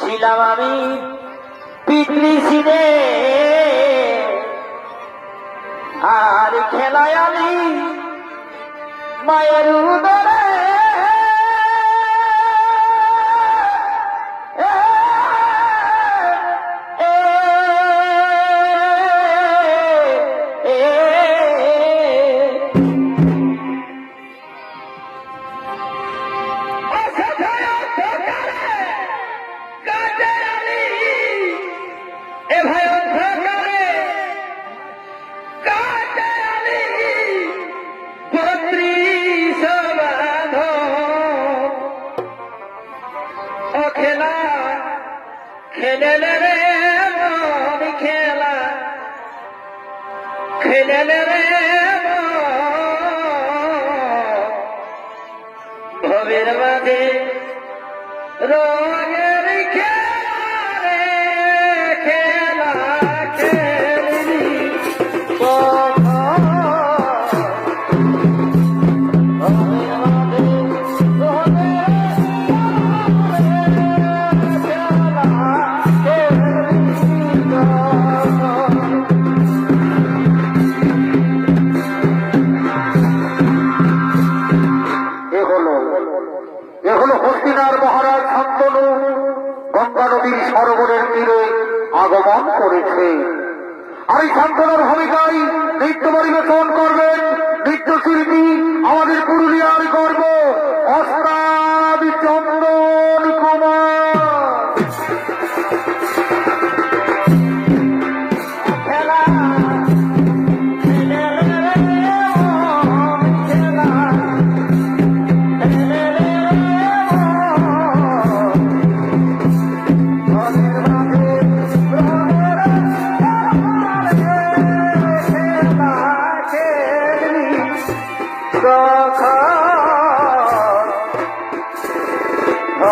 ছিলাম আমি পিকনিসিনে আর খেলায় আমি মায়ের উদরে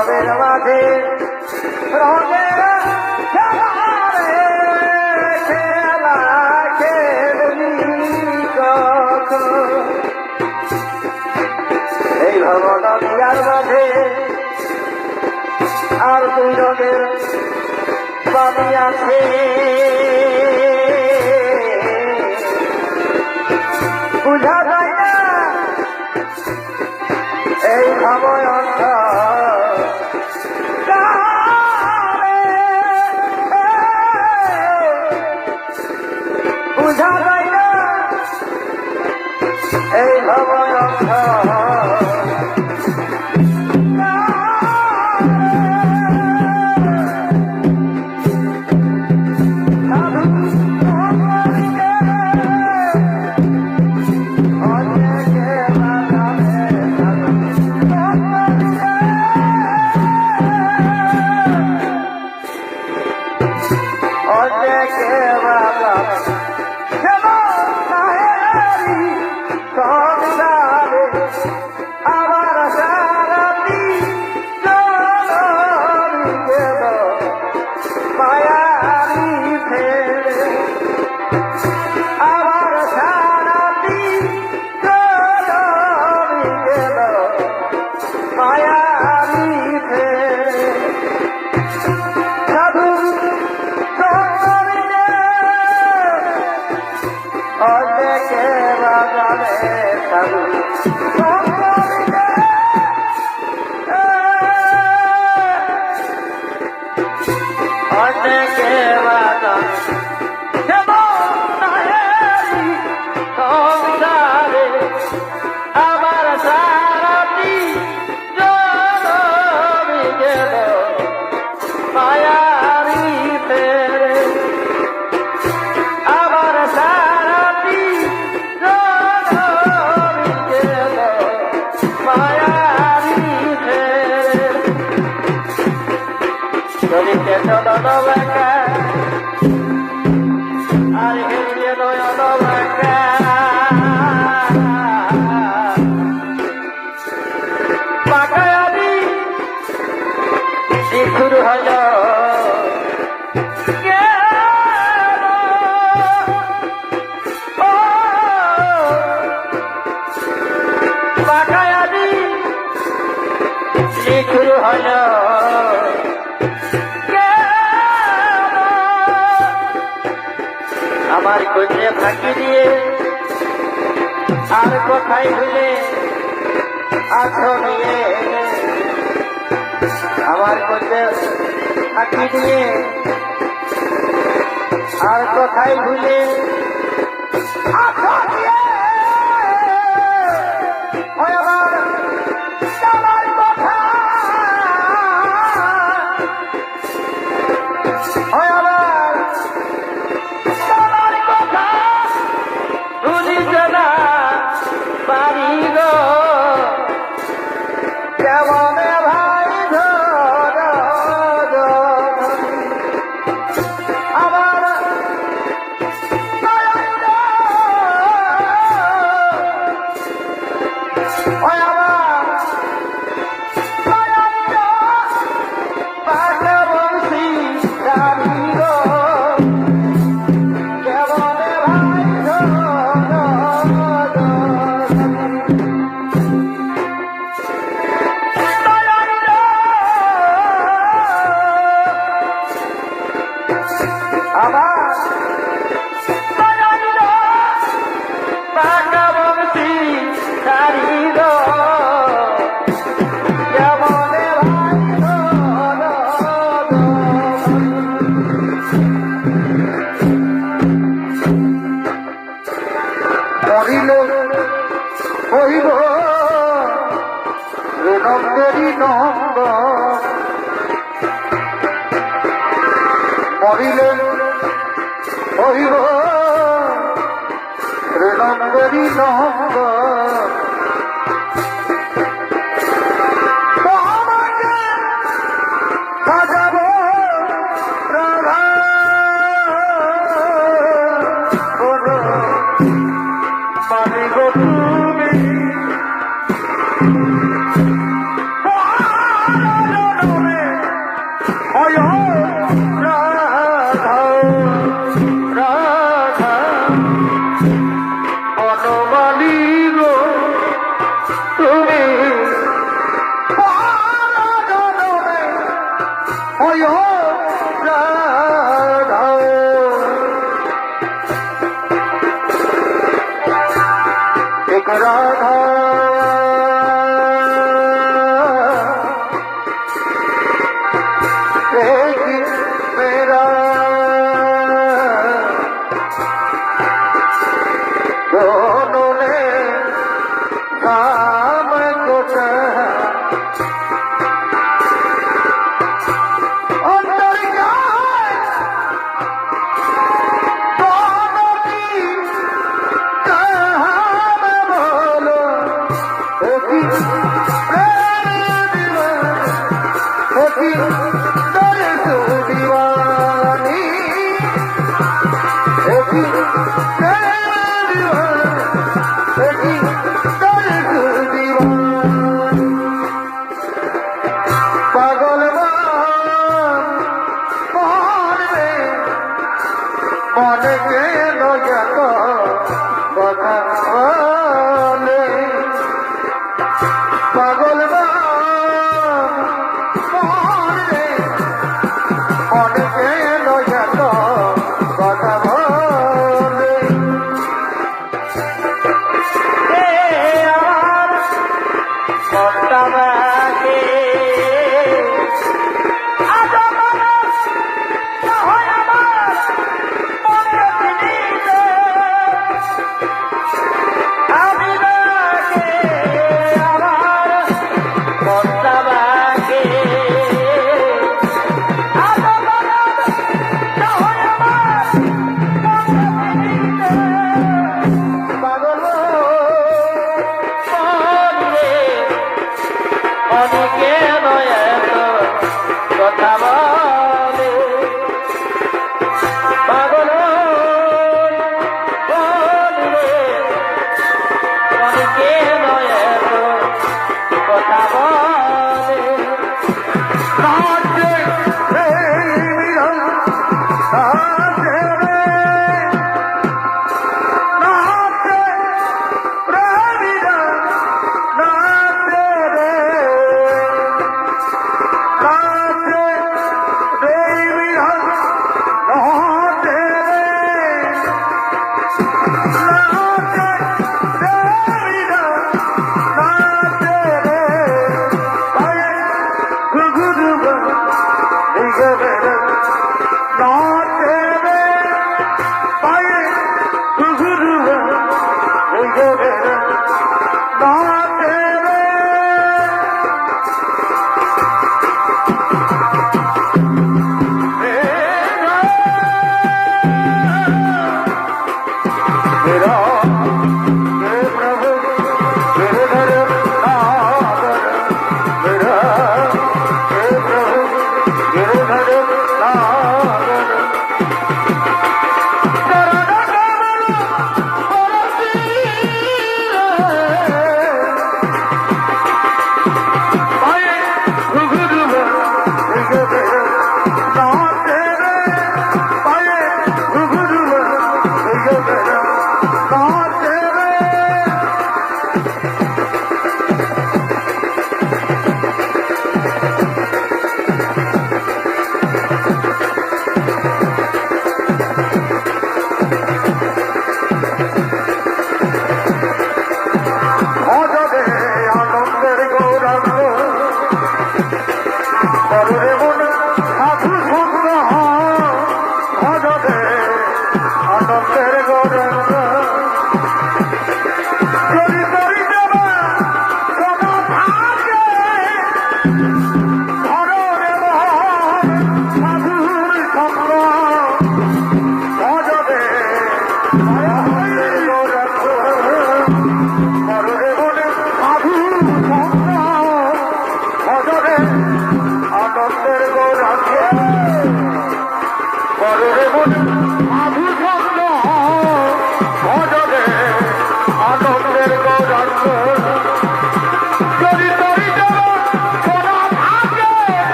রবের মাঝে রবে কারণ I you can't tell the love I got. খুঁজে ফাঁকি দিয়ে আর কোথায় হইলে আছো নিয়ে আমার খুঁজে ফাঁকি দিয়ে আর কোথায় ভুলে আছো নিয়ে মরিলে মরিব নগরী নগর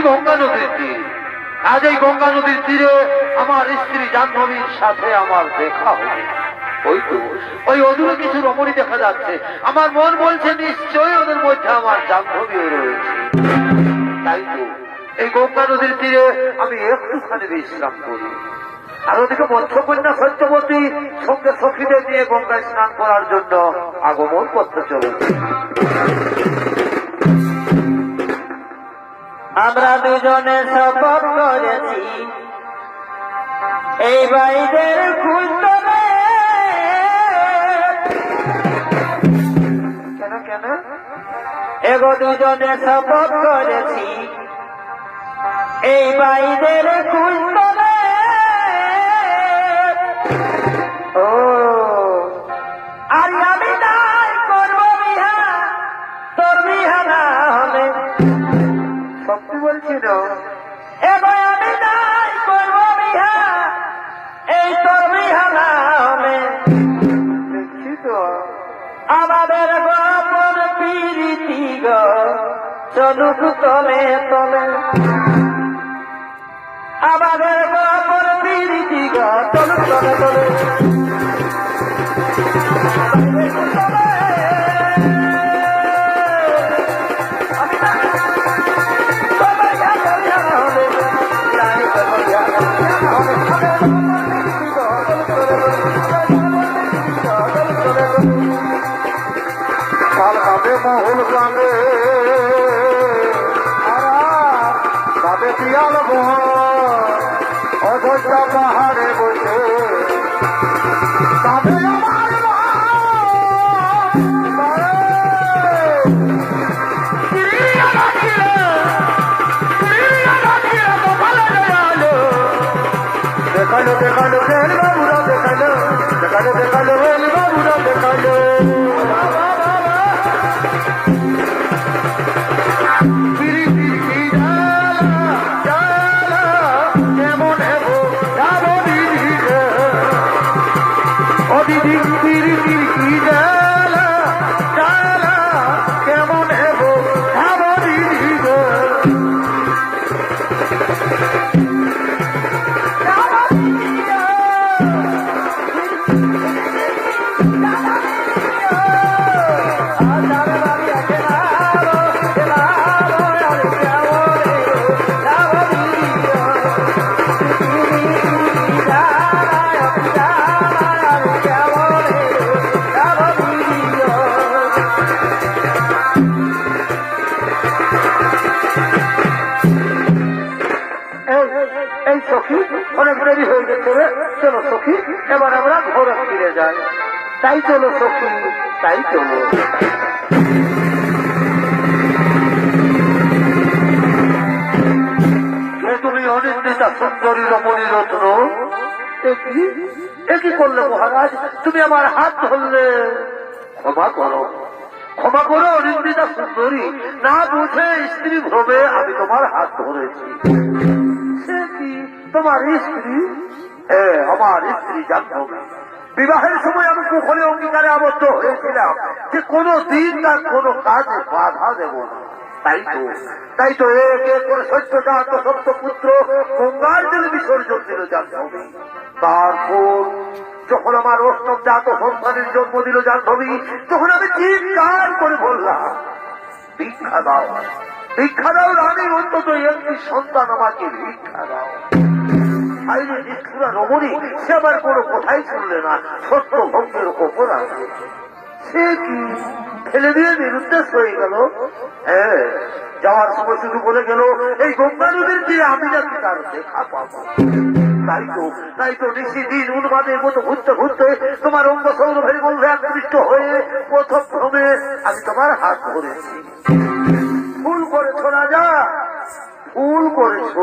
গঙ্গা নদীর তীর আজ এই গঙ্গা নদীর তীরে আমার স্ত্রী জাহ্নবীর সাথে আমার দেখা হবে ওই তো, ওই অদূরে কিছু রমণী দেখা যাচ্ছে। আমার মন বলছে, নিশ্চয়ই ওদের মধ্যে আমার জাহ্নবীও রয়েছে। তাই তো, এই গঙ্গা নদীর তীরে আমি একটুখানি বিশ্রাম করি। আর ওদিকে মৎস্যকন্যা সত্যবতী সঙ্গে সখীদের নিয়ে গঙ্গায় স্নান করার জন্য আগমন করতে চলেছে। আমরা দুজনে শপথ করেছি। এই বাইদের খুঁজতে এগো দুজনে শপথ করেছি। এই বাইদের খুঁজতে ও সত্যি বলছি আমি নাই করব বিহা, এই তোর বিহা না হলে আমাদের গোপন পিরিতি গো, চলুক তলে তলে। আমাদের গোপন পিরিতি গো, চলুক তলে তলে। কাল কাঁদে তাদের পিয়াল মোহন অযোধ্যা ফিরে যাই তাই চলো সখী, তাই চলো। তুমি অনিন্দিতা সুন্দরী রমণী রত্ন। এ করলে মহারাজ? তুমি আমার হাত ধরলে। ক্ষমা করো। ক্ষমা করো অনিন্দিতা সুন্দরী। না বুঝে স্ত্রী ভ্রমে আমি তোমার হাত ধরেছি। সে কি? তোমার স্ত্রী? হ্যাঁ আমার স্ত্রী জানবে বিবাহের সময় আমি কুখলে অঙ্গীকারে আবদ্ধ হয়েছিলাম যে কোনো দিন তার কোনো কাজে বাধা দেব না। তাই তো। তাই তো এক করে সত্য পুত্র গঙ্গার জলে বিসর্জন দিল জাহ্নবী তারপর যখন আমার অষ্টম জাত সন্তানের জন্ম দিল জাহ্নবী তখন আমি চিৎকার করে বললাম ভিক্ষা দাও। ভিক্ষা দাও রানী অন্তত একটি সন্তান আমাকে ভিক্ষা দাও। আইরে নিষ্ঠুরা রমণী সে আবার কোনো কথাই শুনলে না। সত্য ভক্তের ওপর সে কি ফেলে দিয়ে নিরুদ্দেশ হয়ে গেল? হ্যাঁ যাওয়ার সময় শুধু বলে গেল, এই গঙ্গা নদীর তীরে আমি নাকি তার দেখা পাবো। তাই তো তাই তো মতো ঘুরতে ঘুরতে তোমার অঙ্গ সৌরভের হয়ে প্রথম ভ্রমে আমি তোমার হাত ধরেছি। ফুল করেছ রাজা ফুল করেছ।